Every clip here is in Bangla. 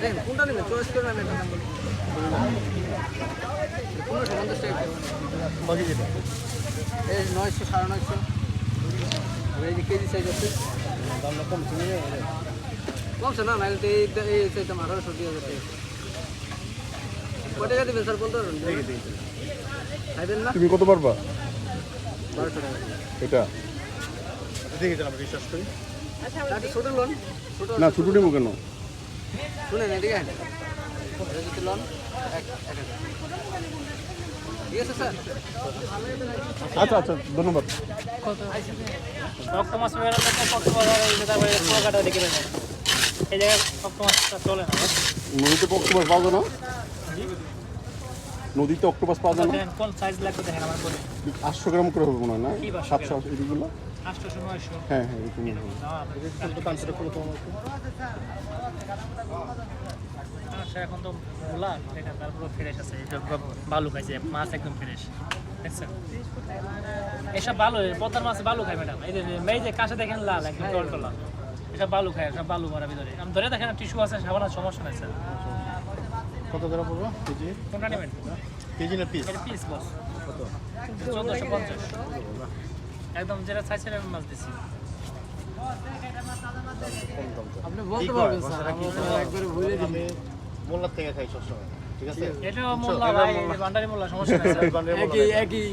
দেখেন কোনটা নেবেন? চয়েস করে আমি একটা দাম বলি পনেরোশো পঞ্চাশ টাকা বাকি যেটা? এই নয়শো সাড়ে নয়শো। এই যে কেজি সাইজ আছে। দামটা কমছে না কমছে না নাহলে তো এই এই চাইতাম আঠারোশো দুই হাজার টাকা। কয় টাকা দেবেন স্যার বলতে পারবেন? খাইবেন না? তুমি কত পারবা? বারোশো টাকা। এটা? দেখে যান আমি রিসার্চ করি। আচ্ছা ছোটো লোন না ছোটো নেব কেন? শুনেন এদিকে আয়। এটা যদি লোন এক এক হাজার। ঠিক আছে স্যার? আচ্ছা আচ্ছা ধন্যবাদ। এই তারপরে কুয়াকাটা জায়গায় চলে না। নদীতে অক্টোপাস পাওয়া যায় না? নদীতে অক্টোপাস পাওয়া যায় না? কোন সাইজ লাগবে দেখেন আমার বলে। আটশো গ্রাম করে হবে মনে হয় না? সাতশো আশি এগুলো হ্যাঁ হ্যাঁ এরকম আচ্ছা এখন তো তারপরে ফ্রেশ আছে। বালু খাইছে মাছ একদম ফ্রেশ দেখছেন? এসব বালু পদ্মার মাছ বালু খায় ম্যাডাম এই যে এই যে কাছে দেখেন লাল একদম টলটলা এসব বালু খায় সব বালু ভরা ভিতরে। আমি ধরে দেখেন টিস্যু আছে সাবানার সমস্যা নাই স্যার কত করে পড়ব? কেজি? কোনটা নেবেন? কেজি না পিস পিস বস কত? চোদ্দোশো পঞ্চাশ। একদম যেটা চাইছিলেন মাছ দিছি। আপনি বলতে পারবেন স্যার আমি একবারে ভুলে দিই মোল্লার থেকে খাই সবসময়। ঠিক আছে? এটাও মোল্লা ভাই বান্ডারি মোল্লা সমস্যা নাই। স্যার একই একই।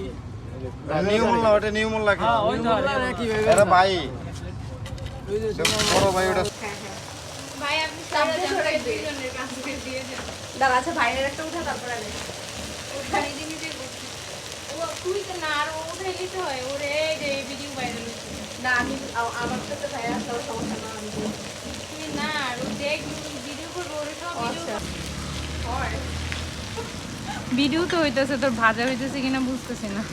নিউ মোল্লা ওটা নিউ মোল্লা হ্যাঁ ওই তো একই এটা ভাই। ওই যে বড় ভাই ওটা ভাই আপনি সামনে ধরে দুইজনের কাছে দিয়ে দেন। দাঁড়া আচ্ছা ভাইয়ের একটা উঠা তারপর নিজে ও তুই তো না আর ও উঠে নিতে হয়। ওরে এই যে ভিডিও বাইরে না আমি আমার সাথে ভাইয়া আসলে সমস্যা না আমি দেখ ভিডিও করব হয় ভিডিও তো হইতেছে তোর ভাজা হইতেছে কিনা বুঝতেছি না।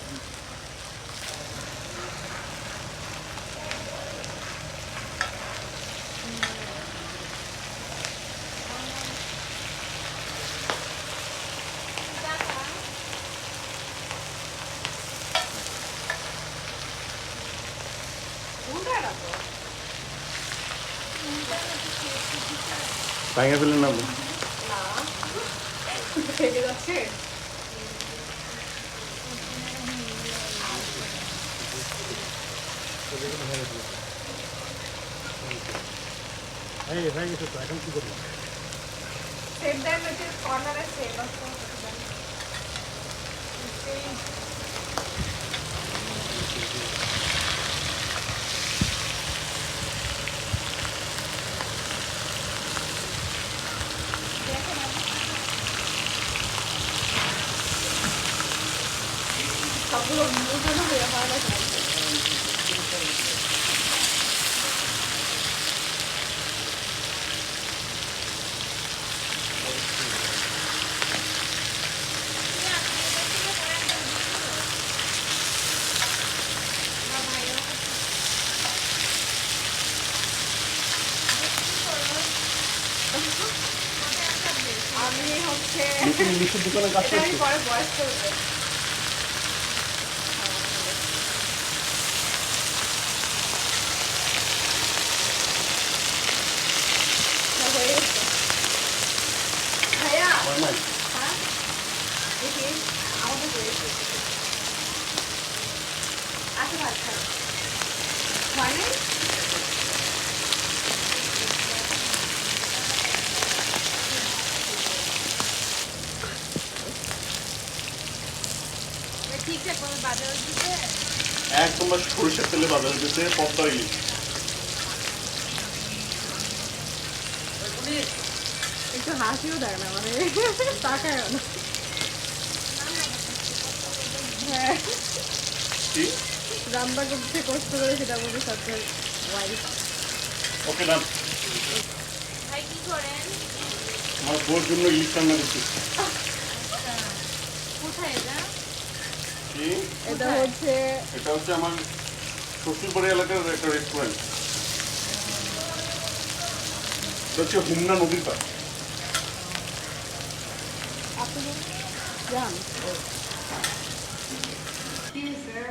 ভাঙে ফেলেন না থেকে যাচ্ছে এই গেছে তো এখন কি করব? সেভ হচ্ছে কর্নারে সেভ আছে সবগুলো মোটানো হয়ে হয় না আমি হচ্ছে আমি পরে বয়স করব হয়ে গেছে ভাইয়া হ্যাঁ দেখি আমাদের হয়েছে আচ্ছা ভাত খাই হয়নি ঠিকঠাক ভাবে বাজার দিতে এক তোমার সরিষার তেলে বাজার দিতে পদ্মা ইলিশ। হাসিও দেয় না মানে তাকায় না। হ্যাঁ। রান্না করতে কষ্ট করে সেটা বলে সাথে ওয়াইফ ওকে ডান ভাই কি করেন? আমার বোর জন্য ইলিশ রান্না করছি। কোথায় এটা? কি? এটা হচ্ছে এটা হচ্ছে আমার শ্বশুরবাড়ি এলাকার একটা রেস্টুরেন্ট এটা হচ্ছে হুমনা নদীর পাড়। Yum. Here, sir.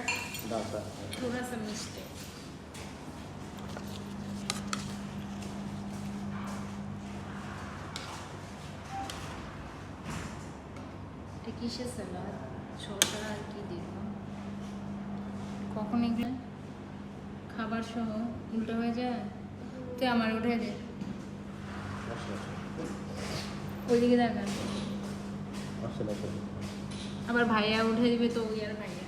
You have some mistake. কিসের স্যালাড শসা আর কি দেব কখন এগুলো খাবার সহ উল্টো হয়ে যায় তুই আমার উঠে দে ওইদিকে দেখান আবার ভাইয়া উঠে দিবে তো ইয়ার ভাইয়া।